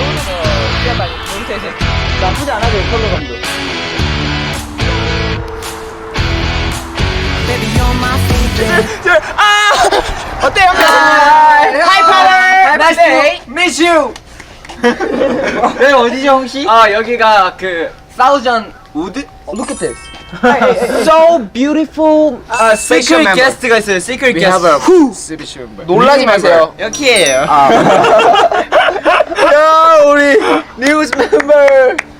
좋은 거 뛰어다니 몬테세 나쁘지 않아도 컬러 감도. 아 어때요? 하이파이브 나이스 Miss you. 네 어디죠 혹시? 아 여기가 그 사우전 우드? Look at this. so beautiful. 아 시크릿 게스트가 있어요. 시크릿 게스트 놀라지 마세요. 여기에요 야 우리 뉴스 멤버.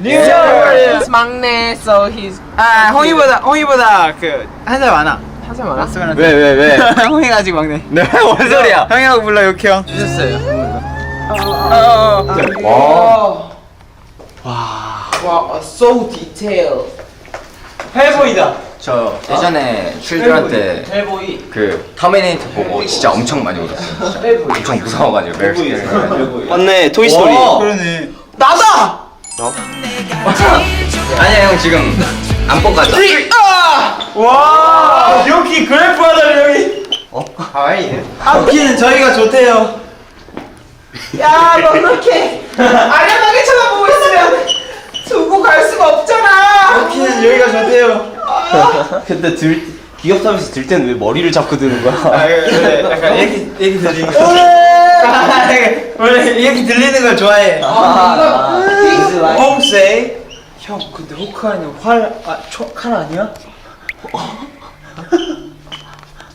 뉴스 He's 막내 so he's 아 홍이보다 홍이보다 그 한 살 많아. 한 살 많아? 왜 왜 왜? 홍이가 아직 막내. 네뭔 소리야? 형이라고 불러 욕해 형. 주셨어요. 와. 와 so detail 헬보이다 저 예전에 쉴드한테 헬보이. 그 터미네이터 보고 진짜 엄청 많이 울었어요. 진짜. 엄청 무서워가지고 멜스케를 맞네 토이스토리. 그러네. 나다! 아니야 형 지금 안 뽑았다. 와! 여기 그래프 하다 여기. 어? 하와이? 하키는 저희가 좋대요. 야 너 그렇게 아련하게 쳐다보고 있으면 두고 갈 수가 없잖아. 하키는 여기가 좋대요 근데 들 기억하면서 들 때는 왜 머리를 잡고 드는 거야? 아 그래 약간 얘기 얘기 들리는 거 아, 원래 얘기 들리는 걸 좋아해 아, 이거 홈세이 형 근데 호크아이는 활아칼 아니야?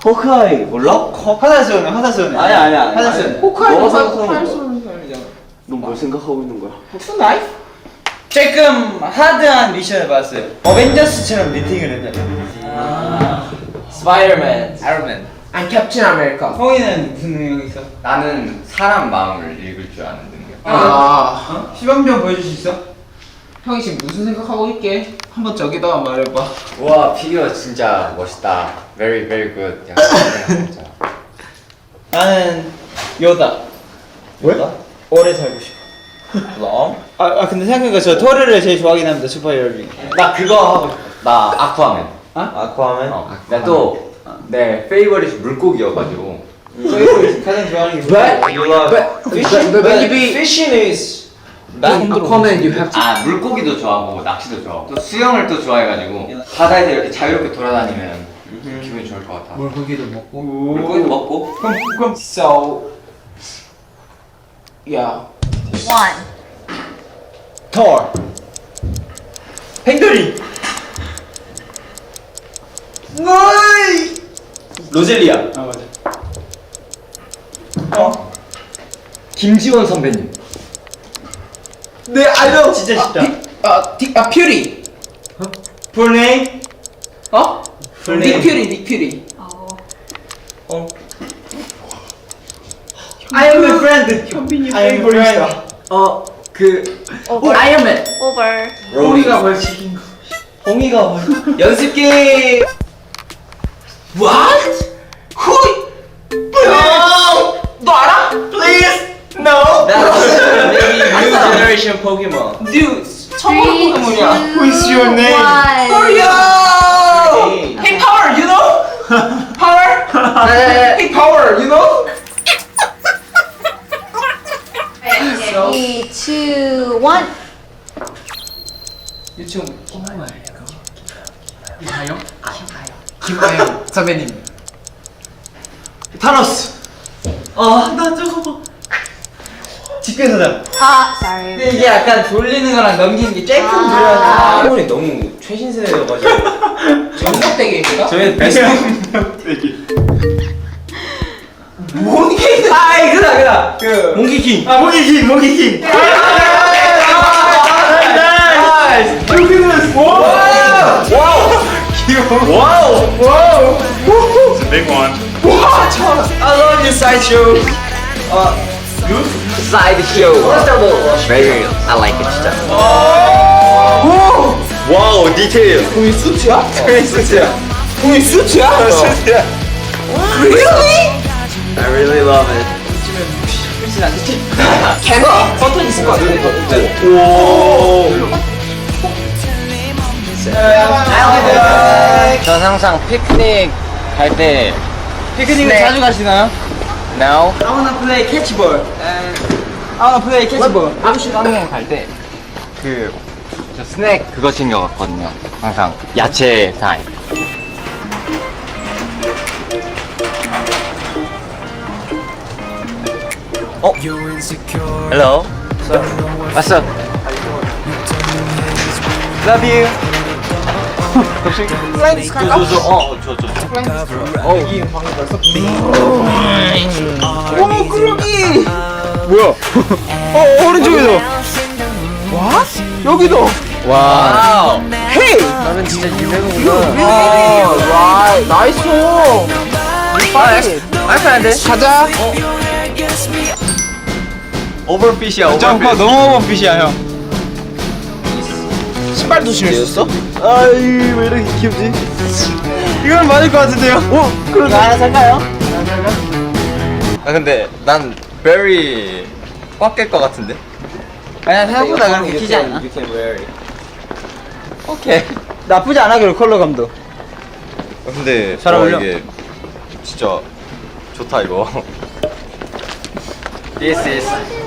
호크아이 몰라? 화살쏘네 화살쏘네 아니야 아니야. 화살쏘네 호카이 너가 무슨 생각하는 팔 거야. 쏘는 사람이잖아 넌뭘 생각하고 있는 거야? 무슨 나이프? 조금 하드한 미션을 봤어요 어벤져스처럼 미팅을 했잖아 스파이더맨 아이언맨 I'm 캡틴 아메리카 형이는 무슨 능력 있어? 나는 사람 마음을 읽을 줄 아는 능력. 아 어? 시범병 보여줄 수 있어? 형이 지금 무슨 생각하고 있게? 한번 저기다가 말해봐 와 피규어 진짜 멋있다. Very very good. 야, 진짜. 나는 요다 왜? 오래 살고 싶어 럼? 아, 아 근데 생각해보니까 저 토르를 제일 좋아하긴 합니다 슈퍼히어로 중에 나 그거 하고. 나 아쿠아맨. 아쿠아맨? 어. 나또내 페이버릿이 물고기여가지고. 가장 좋아하는 게 But- You love But Fishing, but maybe- fishing is Aquaman you have to 아 물고기도 좋아하고 낚시도 좋아하고. 또 수영을 또 좋아해가지고 바다에서 이렇게 자유롭게 돌아다니면 기분이 좋을 것 같아. 물고기도 먹고? 물고기도 먹고. 그럼 그럼. So 야 One. tor 팽돌이 으이 로젤리아 아 맞아. 어 김지원 선배님. 네 알죠 진짜 쉽다. 아, 디, 아 퓨리. 풀네임 어? 풀네임. 닉 퓨리 닉 퓨리. Oh. 어. 아이언맨 프렌드 현빈이 아이언맨 프렌드 어그 Over. 아이언맨 Over. 홍이가 벌칙인 거 홍이가 벌칙 연습 게임 What? Who? 형! 너 알아? Please no That's new generation Pokemon. Dude 처음 보는 포켓몬이야 Who's your name? Oreo! Hey power, you know? Power? hey power, you know? Two, one. 유치원 김하영 김하영? 김하영 선배님 타노스 아나 저거 봐 직변사장 Ah, sorry. 근데 이게 약간 돌리는 거랑 넘기는 게 조금 아. 들어가지고 포켓몬이 너무 최신 세대여가지고 전력대기입니까? 저희 베스트 게 임아 그다 그다 그 몽키킹 아 모기킹 모기킹 모기킹 와우 와우 와우 Big one. 와 참. I love you sideshow 사이드 쇼. Very I like it 진짜. 와우 디테일 공이 수트야? 크리스티야 공이 수트야? 크리스티야 Really? I really love it 걔가 버튼 있을 것 같은데 오전 항상 피크닉 갈 때 피크닉을 스낵. 자주 가시나요? now I wanna play catchball and 아 플레이 캐치볼. 수영여행 갈때 그, 저 스낵 그거 챙겨갔거든요. 항상 야채 타임. 어? Hello. What's up? Love you. 저저저 어, 저 저. 저. 오 그러기. 뭐야? 어 오른쪽에도. 와? 여기도. 와. 헤이. 나는 진짜 유명구나. 와 나이스. 빨리. 알파인데? 가자. 오버핏이야 오버핏. 너무 오버핏이야 형. 신발도 신었어? 아이 왜 이렇게 귀엽지? 이건 맞을 것 같은데요? 오 그럼 하나 살까요? 아 근데 난 very 꽉깰것 같은데. 아니야 생각보다 그렇게 키지 않아. You can wear it. 오케이. 나쁘지 않아 그리고 컬러감도. 아, 근데 잘 와, 어울려. 이게 진짜 좋다 이거. This is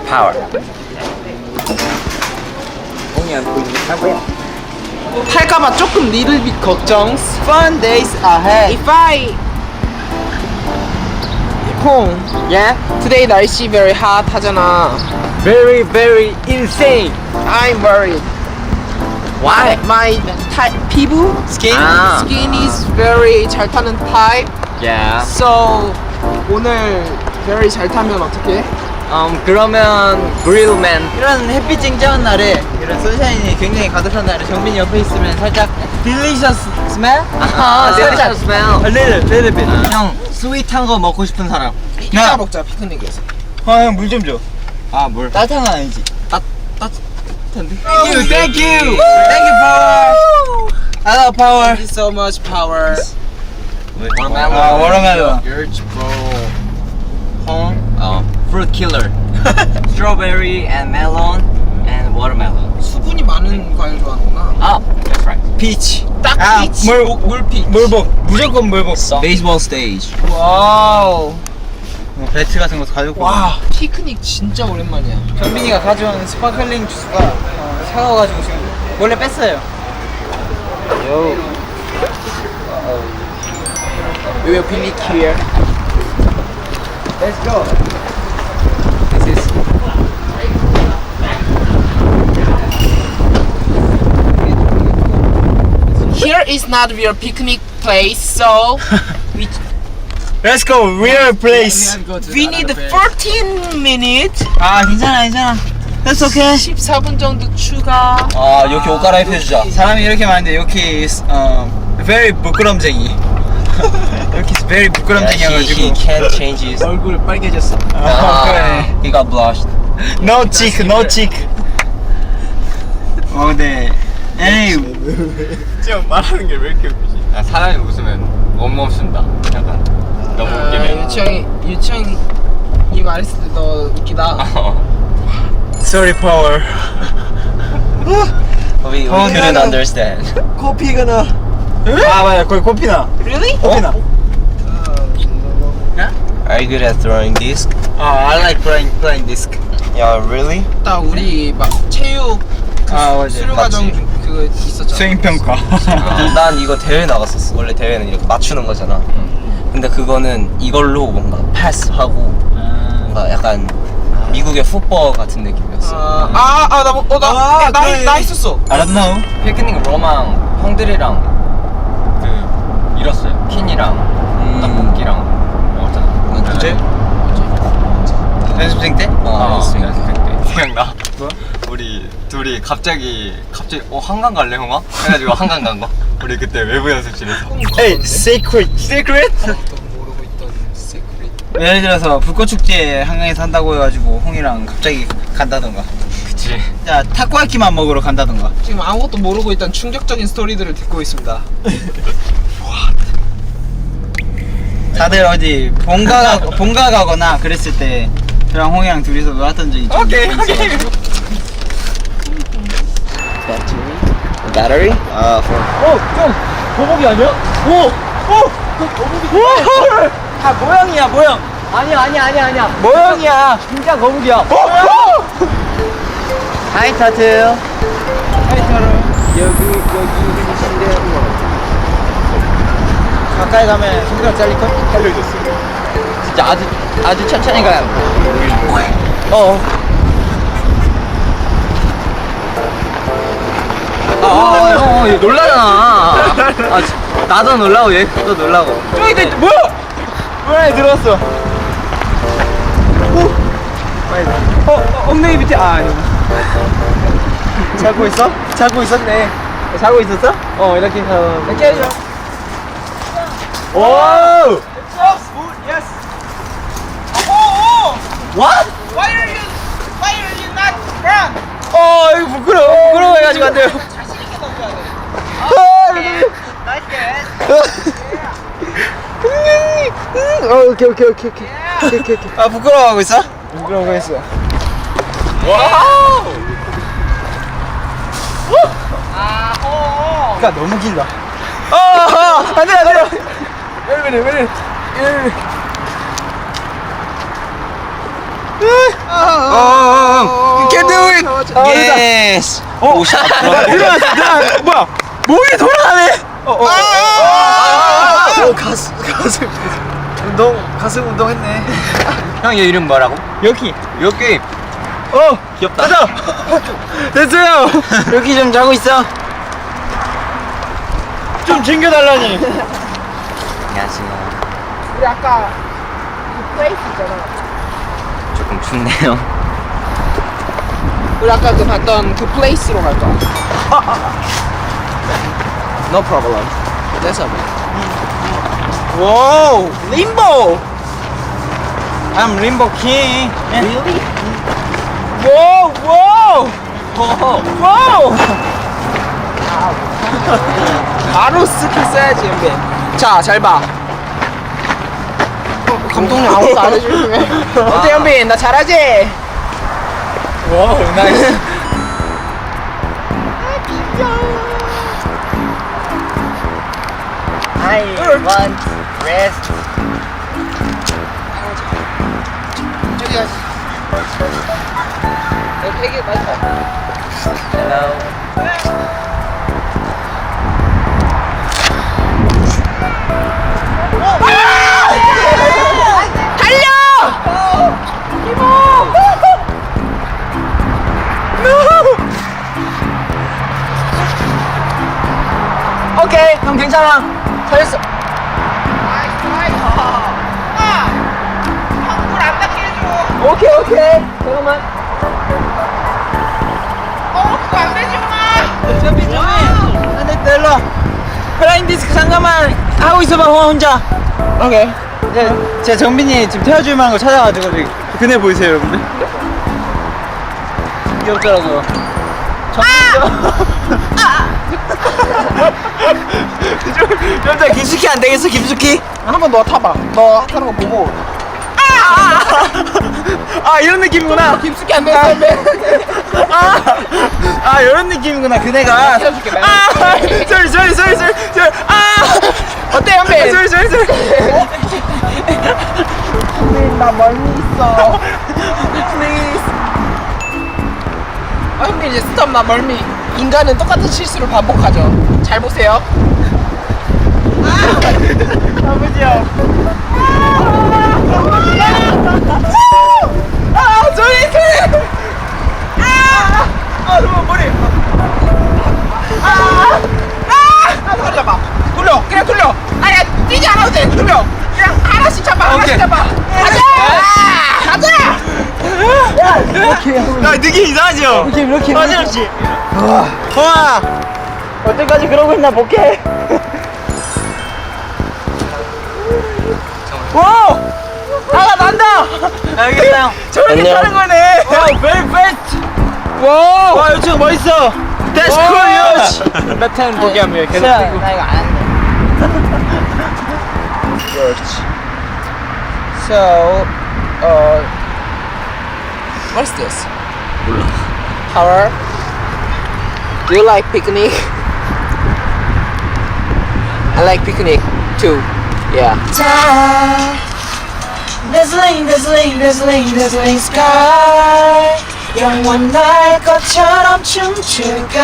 power. 탈까봐 조금 little bit 걱정. Fun days ahead. If I 콩 Yeah. today 날씨 very hot 하잖아. Very very insane. I'm worried. Why? My type 피부 Skin? 아. skin is very 잘 타는 type. Yeah. So 오늘 very 잘 타면 어떡해? 음 그러면 grillman. 이런 햇빛 쨍쨍한 날에 이런 선샤인이 굉장히 가득한 날에 정민이 옆에 있으면 살짝 delicious smell? 아, delicious smell. A little, little bit. 형 스윗한 거 먹고 싶은 사람. 이자 먹자 피크닉에서. 아형 물 좀 줘. 아 물. 따뜻한 건 아니지. 따 따뜻한데. Thank you, thank you, Thank you power. I love power. Thank you so much, power. 아 워터멜론. Urge bro. 콩. 어 fruit killer. Strawberry and melon and watermelon. 수분이 많은 과일 좋아하는구나. 아, that's right. 피치. 딱 아, 피치. 물- 물피. 물복. 무조건 물복. 베이스볼 스테이지. 와우. 뭐 배트 같은 거 가지고. 와, 피크닉 진짜 오랜만이야. 정빈이가 가져온 스파클링 주스가 어, 사가가지고 지금 원래 뺐어요. We will picnic here. Let's go. not real picnic place, so we Let's go real place. we need 14 minutes. 아 괜찮아 괜찮아. That's okay. 14분 정도 추가. 아 여기 옷 갈아입혀 주자. 사람이 이렇게 많은데 여기 is, 어 very 부끄럼쟁이. 여기 is very 부끄럼쟁이여가지고. can't change his. 얼굴 빨개졌어. 아, 그래. He got blushed. No cheek, no cheek. 어 근데 에이 지금 말하는 게 왜 이렇게 웃기지? 아, 사람이 웃으면 못 멈춘다. 약간 너무 아, 웃기면. 유치형이 유치형이 말했을 때 너 웃기다. 어. sorry power. We, we 어, couldn't 나는- understand. 코피가 나. 아 맞아 거기 코피 나. Really? 코피 나. Are you good at throwing disc? 아 I like playing playing disc. Yeah, really? 딱 우리 막 체육 아 맞아. 수료 과정 그거 있었잖아. 수행 평가. 난 이거 대회 나갔었어. 원래 대회는 이렇게 맞추는 거잖아. 근데 그거는 이걸로 뭔가 패스하고 뭔가 약간 미국의 풋볼 같은 느낌이었어. 아아나 뭐, 어, 나, 아, 나, 그래. 나 있었어. Know. 피크닉 로망 형들이랑 그 잃었어요. 킨이랑 떡볶이랑 먹었잖아. 언제? 연습생 때? 어, 연습생. 연습생 때. 생각나? 우리 둘이 갑자기 갑자기 어 한강 갈래 형아? 해가지고 한강 간 거. 우리 그때 외부 연습실에서. Hey, secret. Secret? 모르고 있던. 예를 들어서 불꽃 축제에 한강에서 한다고 해가지고 홍이랑 갑자기 간다던가. 그치. 야 타코야키만 먹으러 간다던가. 지금 아무것도 모르고 있던 충격적인 스토리들을 듣고 있습니다. 다들 어디 본가 가- 본가 가거나 그랬을 때 저랑 홍이랑 둘이서 놀았던 적이 좀 오케이. 오케이. Battery? 아, for 어, 좀 거북이 아니야? 오, 오, 거북이. 오, 아 모형이야 모형. 아니야, 아니야, 아니야, 아니야. 모형이야. 진짜 거북이야. 오, 오, 스타트. 파이터로 여기 여기 해주신데 가까이 가면 손가락 잘릴 걸? 살려줬어. 진짜 아주 아주 천천히 가요. 어. 아, 아, 형, 얘 놀라잖아. 아, 지- 나도 놀라고 얘도 놀라고. 저기 내 뭐야? 뭐야 들어왔어. 오. 어, 어, 엉덩이 밑에 아 아니. 자고 있어? 자고 있었네. 자고 있었어? 어 이렇게 해서 이렇게 해줘. 오. What? Why are you Why are you not run? 어 이거 부끄러워 부끄러워 해가지고 안 돼요. 어, 오케이 오케이 오케이 오케이 오케이 오케이 오케이. 아 부끄러워하고 있어? 부끄러워하고 있어. 와우. 가 너무 길다. 어, 어, 안돼 안돼. 왜 그래 왜 그래. 어, can do it. Yes. 오, 샷. 일어났어, 일어났어. 뭐야? 몸이 돌아가네. 어, 어, 어, 어, 어, 가슴, 가슴. 운동, 가슴 운동했네. 형, 얘 이름 뭐라고? 여기, 여기. 어, 귀엽다. 가자. 됐어요. 여기 좀 자고 있어. 좀 챙겨달라니. 안녕하세요. 우리 아까 그 플레이스 있잖아. 조금 춥네요. 우리 아까 그 봤던 그 플레이스로 갈 거야. No problem. That's okay. 와우, 림보. I'm 림보 king. Really? 와우, 와우. 와우. 바로 스킬 써야지, 연빈. 자, 잘 봐. 어, 감독님 아무도 안 해주시네. 어때, 연빈? 나 잘하지? 와우, 나이스. I want rest. 저기 가시. 여기 되게 많다. Hello. 오케이, 형 괜찮아. 잘했어. 오케이, 오케이. 잠깐만. 어, 그거 안 되지, 엄마. 준비, 준비. 안 됐다, 일로 와. 플라잉 디스크 잠깐만 하고 있어봐, 형 혼자. 오케이. 제, 제 정빈이 지금 태워줄 만한 거 찾아가지고 그네 보이세요 여러분들? 귀엽더라고요 좀, 좀더 깊숙이 안 되겠어 깊숙이? 한번 너 타봐. 너 타는 거 보고. 아 이런 느낌이구나 깊숙이 안 건데. 아, 아 이런 느낌이구나 그네가 태워줄게, 내가. 아 쏘리 쏘리 쏘리 아 어때, 연빈? 쏘리 쏘리 쏘리 나 멀리 있어. 아, 형님 이제 스톱 나 멀미. 인간은 똑같은 실수를 반복하죠. 잘 보세요. 아버지요 아 소리 소리 아 너무 머리 아, 돌려봐. 돌려. 그냥 돌려. 아야, 뛰지 않아도 돼. 돌려. 그냥 하나씩 잡아. 하나씩. 잡아. 가자. 가자. 야 느낌 이상하죠? 느낌 이렇게 빠짐없이 와 어때까지? 그러고 있나? 볼게. 와! 나가 난다! 알겠어요 저렇게 안녕. 타는 거네. 와 very fast. 와, 와 이거 멋있어. That's cool 요 배트는 포기하면 계속 뛰고. 나 이거 안 그렇지. So uh What's this? 몰라. Power. Do you like picnic? I like picnic too. Yeah. Dazzling, dazzling, dazzling, dazzling sky. 영원할 것처럼 춤출까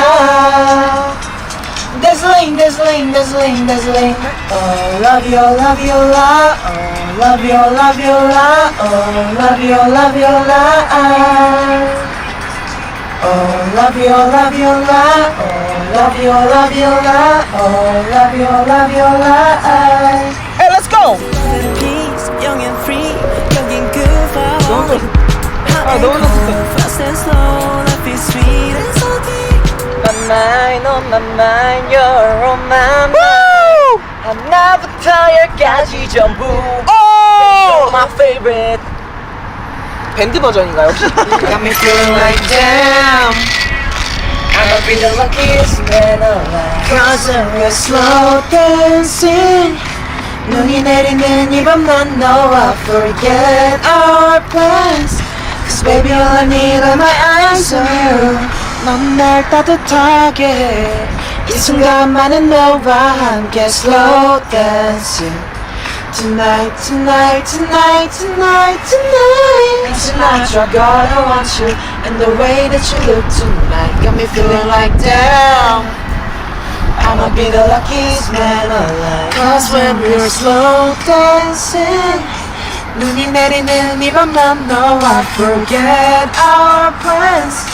this dazzling, this dazzling. Oh, love you, love you, la. Oh, love you, love you, love. Oh, love you, love you, love. Oh, love you, love you, love. Oh, love you, love you, love. Oh, love you, love you, love. Hey, let's go. Young and free, looking good for. Don't and slow, life is sweet mind, on my mind, you're on my mind 하나부터 열까지 전부 Oh! My favorite 밴드 버전인가요 혹시? Got me feeling like damn I'ma be the luckiest man alive Cause we're slow dancing 눈이 내리는 이 밤난 너와 forget our plans Cause baby all I need are my eyes on you 넌 날 따뜻하게 해 이 순간만은 너와 함께 slow dancing Tonight, tonight, tonight, tonight, tonight And tonight you're gonna want you And the way that you look tonight Got me feeling like damn I'ma be the luckiest man alive Cause when we're slow dancing 눈이 내리는 이 밤난 너와 forget our plans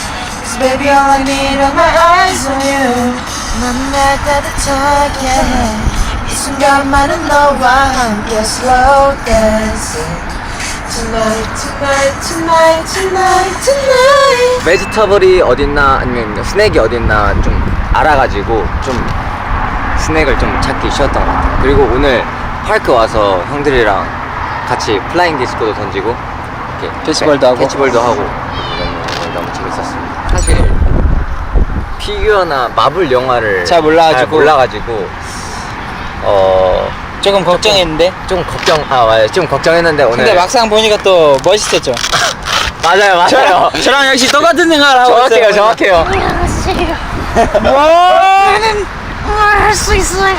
Cause baby all I need are my eyes on you 넌날 따뜻하게 해 이 순간만은 너와 함께 slow dancing Tonight, tonight, tonight, tonight, tonight 베지터블이 어딨나 아니면 스낵이 어딨나 좀 알아가지고 좀 스낵을 좀 찾기 쉬웠던 것 같아요. 그리고 오늘 파크 와서 형들이랑 같이 플라잉 디스코도 던지고 이렇게 캐치볼도 하고. 캐치볼도 하고 너무 너무 재밌었습니다. 사실 피규어나 마블 영화를 잘 몰라가지고. 잘 몰라가지고 어. 조금 걱정했는데? 좀 걱정 아 맞아요. 좀 걱정했는데 오늘. 근데 막상 보니까 또 멋있었죠? 맞아요 맞아요. 저랑, 저랑 역시 똑같은 생각을 하고 정확해요 있어요. 정확해요. 할수 있어요.